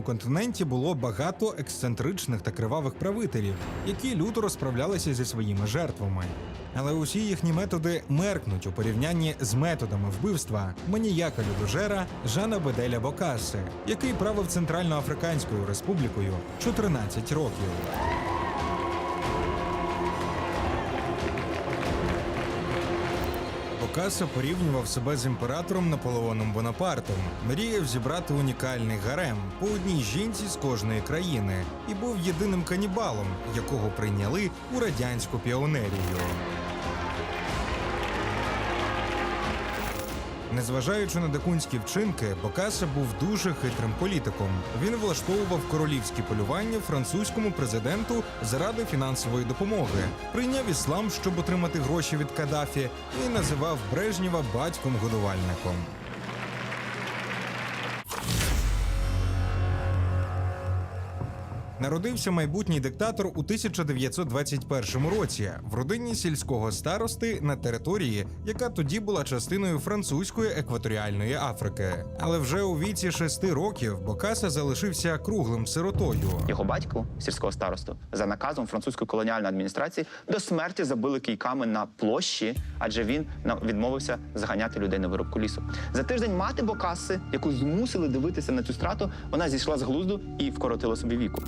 континенті було багато ексцентричних та кривавих правителів, які люто розправлялися зі своїми жертвами. Але усі їхні методи меркнуть у порівнянні з методами вбивства маніяка людожера Жана Беделя Бокаси, який правив Центральноафриканською республікою 14 років. Бокаса порівнював себе з імператором Наполеоном Бонапартом, мріяв зібрати унікальний гарем по одній жінці з кожної країни і був єдиним канібалом, якого прийняли у радянську піонерію. Незважаючи на дикунські вчинки, Бокаса був дуже хитрим політиком. Він влаштовував королівські полювання французькому президенту заради фінансової допомоги, прийняв іслам, щоб отримати гроші від Каддафі, і називав Брежнєва батьком-годувальником. Народився майбутній диктатор у 1921 році в родині сільського старости на території, яка тоді була частиною французької екваторіальної Африки. Але вже у віці шести років Бокаса залишився круглим сиротою. Його батько, сільського старосту, за наказом французької колоніальної адміністрації до смерті забили кійками на площі, адже він відмовився заганяти людей на вирубку лісу. За тиждень мати Бокаси, яку змусили дивитися на цю страту, вона зійшла з глузду і вкоротила собі віку.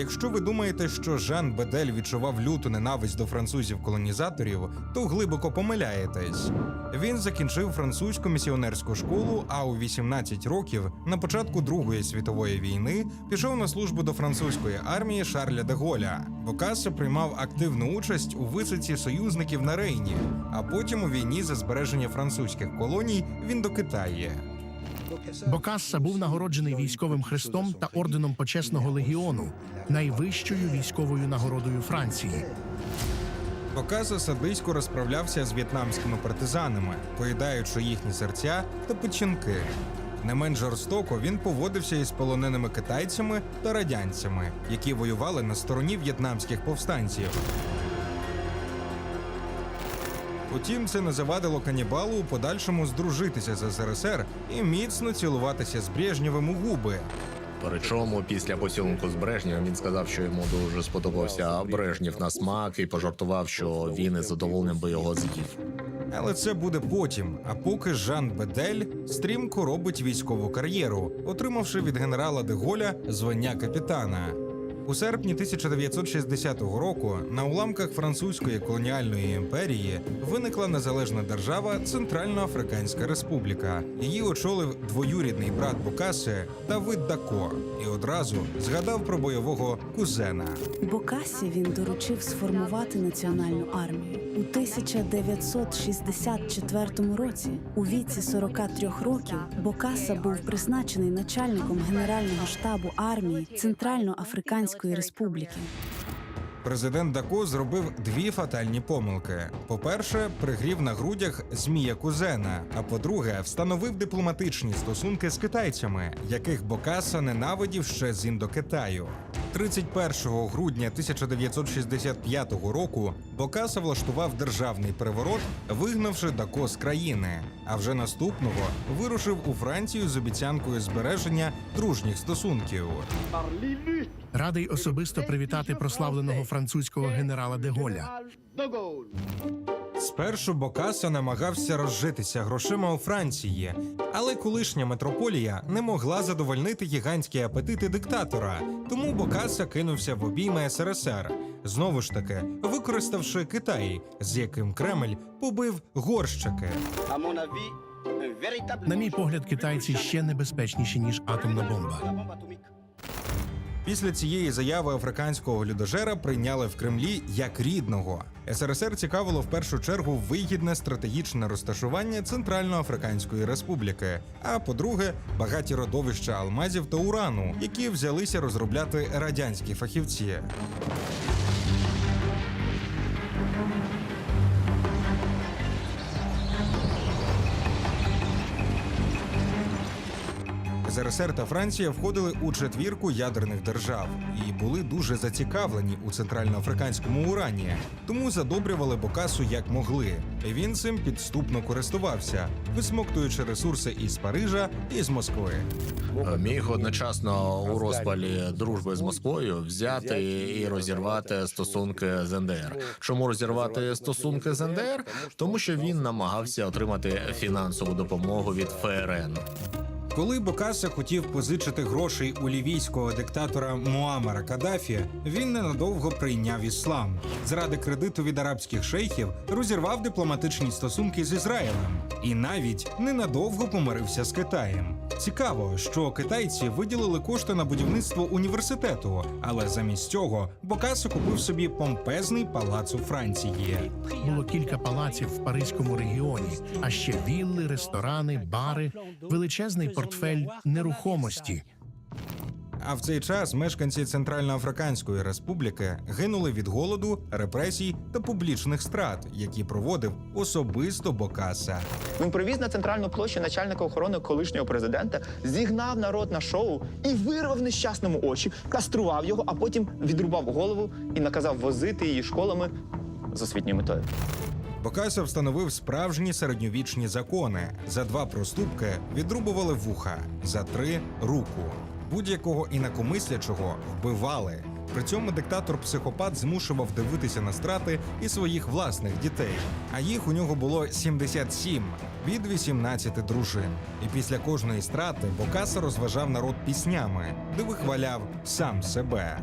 Якщо ви думаєте, що Жан Бедель відчував люту ненависть до французів-колонізаторів, то глибоко помиляєтесь. Він закінчив французьку місіонерську школу, а у 18 років, на початку Другої світової війни, пішов на службу до французької армії Шарля де Голля. Бокассо приймав активну участь у висадці союзників на Рейні, а потім у війні за збереження французьких колоній в Індокитаї. Бокасса був нагороджений військовим хрестом та орденом почесного легіону, найвищою військовою нагородою Франції. Бокаса садисько розправлявся з в'єтнамськими партизанами, поїдаючи їхні серця та печінки. Не менш жорстоко він поводився із полоненими китайцями та радянцями, які воювали на стороні в'єтнамських повстанців. Утім, це не завадило канібалу у подальшому здружитися з СРСР і міцно цілуватися з Брежнєвим у губи. Причому після поцілунку з Брежнєвим він сказав, що йому дуже сподобався Брежнєв на смак і пожартував, що він із задоволенням би його з'їв. Але це буде потім. А поки Жан Бедель стрімко робить військову кар'єру, отримавши від генерала де Голля звання капітана. У серпні 1960 року на уламках французької колоніальної імперії виникла незалежна держава Центральноафриканська Республіка. Її очолив двоюрідний брат Бокаси Давид Дако і одразу згадав про бойового кузена. Бокасі він доручив сформувати національну армію у 1964 році. У віці 43 років Бокаса був призначений начальником генерального штабу армії Центральноафриканської Республіки. Президент Дако зробив дві фатальні помилки: по-перше, пригрів на грудях змія кузена. А по-друге, встановив дипломатичні стосунки з китайцями, яких Бокаса ненавидів ще з Індокитаю. 31 грудня 1965 року Бокаса влаштував державний переворот, вигнавши Дако з країни. А вже наступного вирушив у Францію з обіцянкою збереження дружніх стосунків. Радий особисто привітати прославленого французького генерала де Голля. Спершу Бокаса намагався розжитися грошима у Франції, але колишня метрополія не могла задовольнити гігантські апетити диктатора, тому Бокаса кинувся в обійми СРСР, знову ж таки використавши Китай, з яким Кремль побив горщики. На мій погляд, китайці ще небезпечніші ніж атомна бомба. Після цієї заяви африканського людожера прийняли в Кремлі як рідного. СРСР цікавило в першу чергу вигідне стратегічне розташування Центральноафриканської Республіки. А по-друге, багаті родовища алмазів та урану, які взялися розробляти радянські фахівці. СРСР та Франція входили у четвірку ядерних держав і були дуже зацікавлені у центральноафриканському урані, тому задобрювали Бокасу як могли. Він цим підступно користувався, висмоктуючи ресурси із Парижа і з Москви. Міг одночасно у розпалі дружби з Москвою взяти і розірвати стосунки з НДР. Чому розірвати стосунки з НДР? Тому що він намагався отримати фінансову допомогу від ФРН. Коли Бокаса хотів позичити грошей у лівійського диктатора Муамара Каддафі, він ненадовго прийняв іслам. Заради кредиту від арабських шейхів розірвав дипломатичні стосунки з Ізраїлем і навіть ненадовго помирився з Китаєм. Цікаво, що китайці виділили кошти на будівництво університету, але замість цього Бокаса купив собі помпезний палац у Франції. Було кілька палаців в паризькому регіоні, а ще вілли, ресторани, бари, величезний портфель нерухомості. А в цей час мешканці Центральноафриканської республіки гинули від голоду, репресій та публічних страт, які проводив особисто Бокаса. Він привіз на центральну площу начальника охорони колишнього президента, зігнав народ на шоу і вирвав нещасному очі, кастрував його, а потім відрубав голову і наказав возити її школами з освітньою метою. Бокаса встановив справжні середньовічні закони. За два проступки відрубували вуха, за три руку. Будь-якого інакомислячого вбивали. При цьому диктатор-психопат змушував дивитися на страти і своїх власних дітей. А їх у нього було 77 від 18 дружин. І після кожної страти Бокаса розважав народ піснями, де вихваляв сам себе.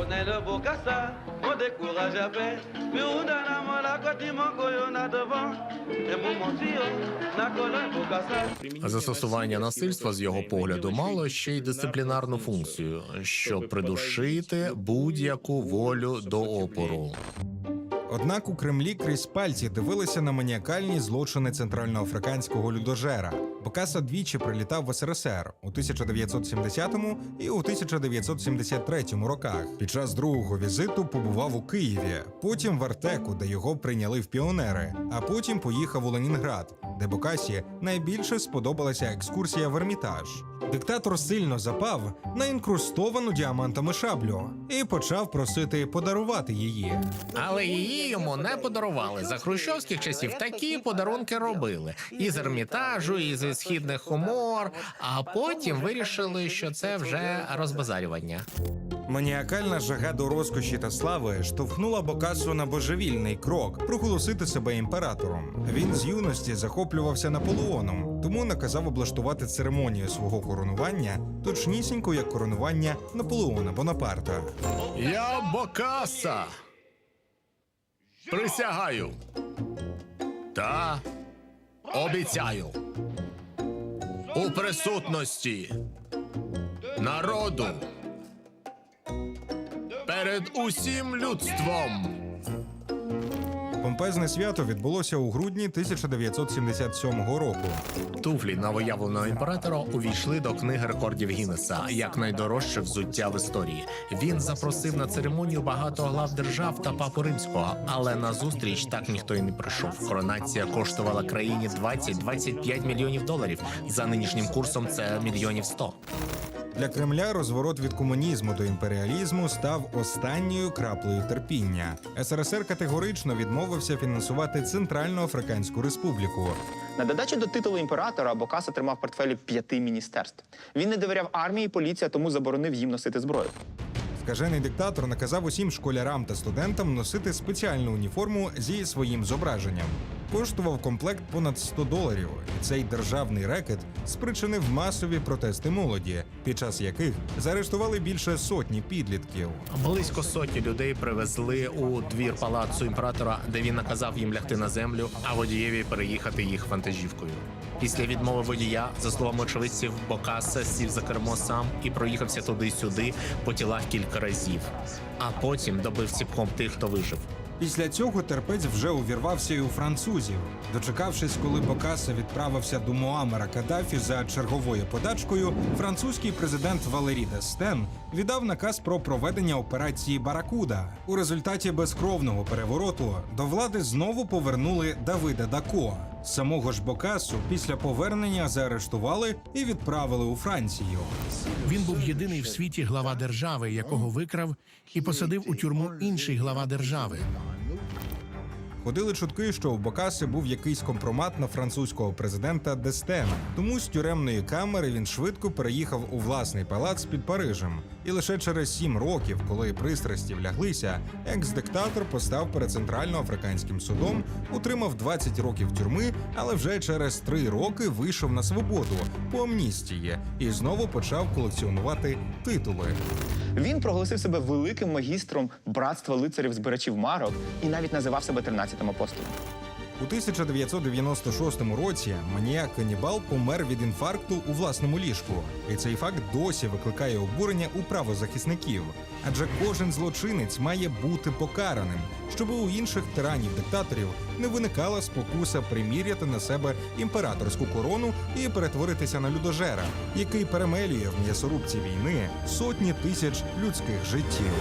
On est le beau cassa, on décourage à peine. Mais on a la main la côte, manque, on a devant. Застосування насильства з його погляду мало ще й дисциплінарну функцію, щоб придушити будь-яку волю до опору. Однак у Кремлі крізь пальці дивилися на маніакальні злочини центральноафриканського людожера. Бокаса двічі прилітав в СРСР у 1970 і у 1973 роках. Під час другого візиту побував у Києві, потім в Артеку, де його прийняли в піонери, а потім поїхав у Ленінград, де Бокасі найбільше сподобалася екскурсія в Ермітаж. Диктатор сильно запав на інкрустовану діамантами шаблю і почав просити подарувати її. Але її йому не подарували. За хрущовських часів такі подарунки робили і з ермітажу, і зі східних хумор. А потім вирішили, що це вже розбазарювання. Маніакальна жага до розкоші та слави штовхнула Бокасу на божевільний крок проголосити себе імператором. Він з юності захоплювався Наполеоном, тому наказав облаштувати церемонію свого коронування точнісінько як коронування Наполеона Бонапарта. Я Бокаса. Присягаю. Та обіцяю. У присутності народу перед усім людством. Помпезне свято відбулося у грудні 1977 року. Туфлі новоявленого імператора увійшли до книги рекордів Гіннеса як найдорожче взуття в історії. Він запросив на церемонію багато глав держав та папу римського, але на зустріч так ніхто й не прийшов. Коронація коштувала країні 20-25 мільйонів доларів. За нинішнім курсом це мільйонів 100. Для Кремля розворот від комунізму до імперіалізму став останньою краплею терпіння. СРСР категорично відмовився фінансувати Центральноафриканську республіку. На додачу до титулу імператора Бокаса тримав портфелі п'яти міністерств. Він не довіряв армії а тому заборонив їм носити зброю. Скажений диктатор наказав усім школярам та студентам носити спеціальну уніформу зі своїм зображенням. Коштував комплект понад 100 доларів, цей державний рекет спричинив масові протести молоді, під час яких заарештували більше сотні підлітків. Близько сотні людей привезли у двір палацу імператора, де він наказав їм лягти на землю, а водієві переїхати їх вантажівкою. Після відмови водія, за словами очевидців, Бокаса сів за кермо сам і проїхався туди-сюди по тілах кілька разів, а потім добив ціпком тих, хто вижив. Після цього терпець вже увірвався і у французів. Дочекавшись, коли Бокаса відправився до Муамера Каддафі за черговою подачкою, французький президент Валерій Дестен віддав наказ про проведення операції Баракуда. У результаті безкровного перевороту до влади знову повернули Давида Дако. Самого ж Бокасу після повернення заарештували і відправили у Францію. Він був єдиний в світі глава держави, якого викрав і посадив у тюрму інший глава держави. Ходили чутки, що у Бокаси був якийсь компромат на французького президента Дестена. Тому з тюремної камери він швидко переїхав у власний палац під Парижем. І лише через сім років, коли пристрасті вляглися, екс-диктатор постав перед центральноафриканським судом, утримав 20 років тюрми, але вже через три роки вийшов на свободу по амністії і знову почав колекціонувати титули. Він проголосив себе великим магістром братства лицарів збирачів марок і навіть називав себе 13-м апостолом. У 1996 році маніяк канібал помер від інфаркту у власному ліжку, і цей факт досі викликає обурення у правозахисників. Адже кожен злочинець має бути покараним, щоб у інших тиранів-диктаторів не виникала спокуса приміряти на себе імператорську корону і перетворитися на людожера, який перемелює в м'ясорубці війни сотні тисяч людських життів.